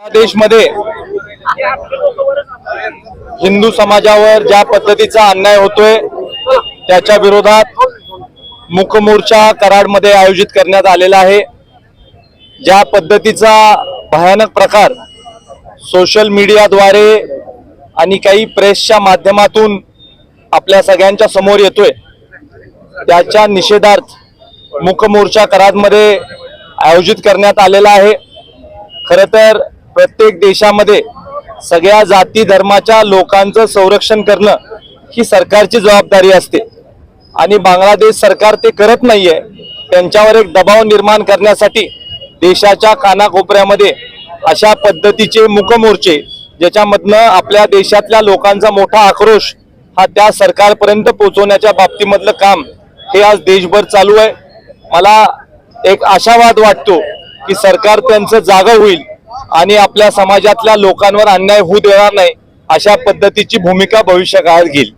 देशमध्ये हिंदू समाजावर ज्या पद्धतीचा अन्याय होतोय त्याच्या विरोधात मुखमोर्चा कराडमध्ये आयोजित करण्यात आलेला आहे. ज्या पद्धतीचा भयानक प्रकार सोशल मीडियाद्वारे आणि काही प्रेसच्या माध्यमातून आपल्या सगळ्यांच्या समोर येतोय त्याच्या निषेधार्थ मुखमोर्चा कराडमध्ये आयोजित करण्यात आलेला आहे. खरं तर प्रत्येक देशामध्ये सगळ्या जाती धर्माच्या लोकांचं संरक्षण करणं ही सरकारची जबाबदारी असते. आणि बांगलादेश सरकार ते करत नाहीये. त्यांच्यावर एक दबाव निर्माण करण्यासाठी देशाच्या कानाकोपऱ्यामध्ये अशा पद्धतीचे मुकमोर्चे ज्याच्यामधनं आपल्या देशातल्या लोकांचा मोठा आक्रोश हा त्या सरकारपर्यंत पोहोचवण्याच्या बाबतीमधलं काम हे आज देशभर चालू आहे. मला एक आशावाद वाटतो की सरकार त्यांचं जागं होईल. आणि आपल्या समाजातल्या लोकांवर अन्याय होऊ देणार नाही अशा पद्धतीची भूमिका भविष्य काळात घेईल.